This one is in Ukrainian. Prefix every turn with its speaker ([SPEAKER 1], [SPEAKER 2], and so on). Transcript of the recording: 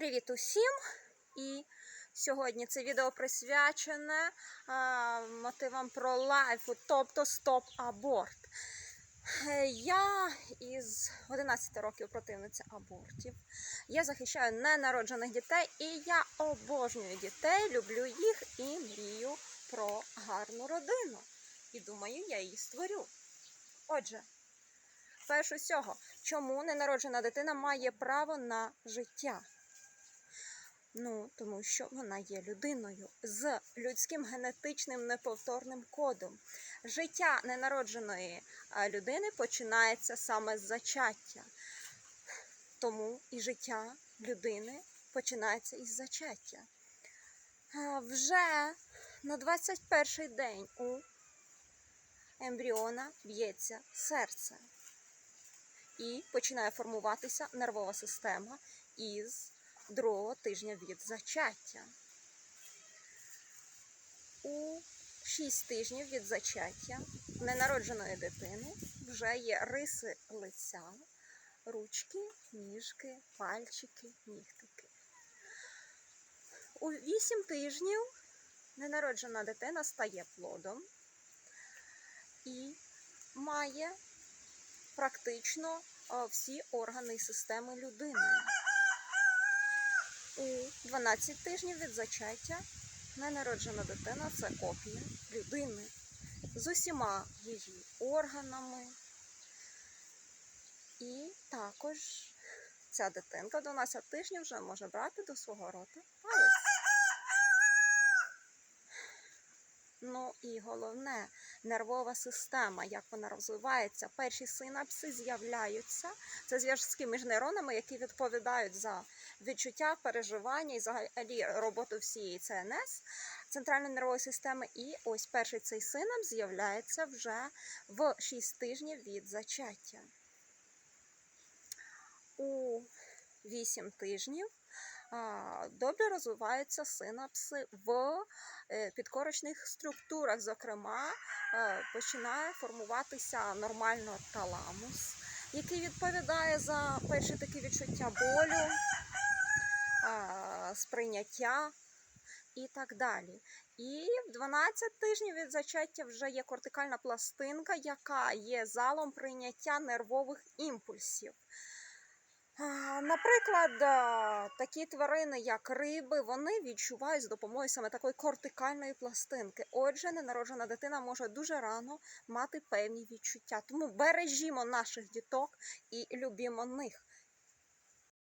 [SPEAKER 1] Привіт усім! І сьогодні це відео присвячене а, мотивам про лайфу, тобто стоп-аборт. Е, Я із 11 років противниця абортів. Я захищаю ненароджених дітей і я обожнюю дітей, люблю їх і мрію про гарну родину. І думаю, я її створю. Отже, перш усього, чому ненароджена дитина має право на життя? Ну, тому що вона є людиною з людським генетичним неповторним кодом. Життя ненародженої людини починається саме з зачаття. Тому і життя людини починається із зачаття. Вже на 21-й день у ембріона б'ється серце і починає формуватися нервова система із другого тижня від зачаття. У 6 тижнів від зачаття ненародженої дитини вже є риси лиця, ручки, ніжки, пальчики, нігтики. У 8 тижнів ненароджена дитина стає плодом і має практично е, всі органи системи людини. У 12 тижнів від зачаття ненароджена дитина це копія людини з усіма її органами. І також ця дитинка в 12 тижнів вже може брати до свого рота палець. Ну і головне, нервова система, як вона розвивається. Перші синапси з'являються. Це зв'язки між нейронами, які відповідають за відчуття, переживання і взагалі роботу всієї ЦНС, центральної нервової системи. І ось перший цей синапс з'являється вже в 6 тижнів від зачаття. У 8 тижнів добре розвиваються синапси в е, підкорочних структурах. Зокрема, е, починає формуватися нормально таламус, який відповідає за перші такі відчуття болю, сприйняття і так далі. І в 12 тижнів від зачаття вже є кортикальна пластинка, яка є залом прийняття нервових імпульсів. Наприклад, такі тварини, як риби, вони відчувають з допомогою саме такої кортикальної пластинки. Отже, ненароджена дитина може дуже рано мати певні відчуття. Тому бережімо наших діток і любімо них.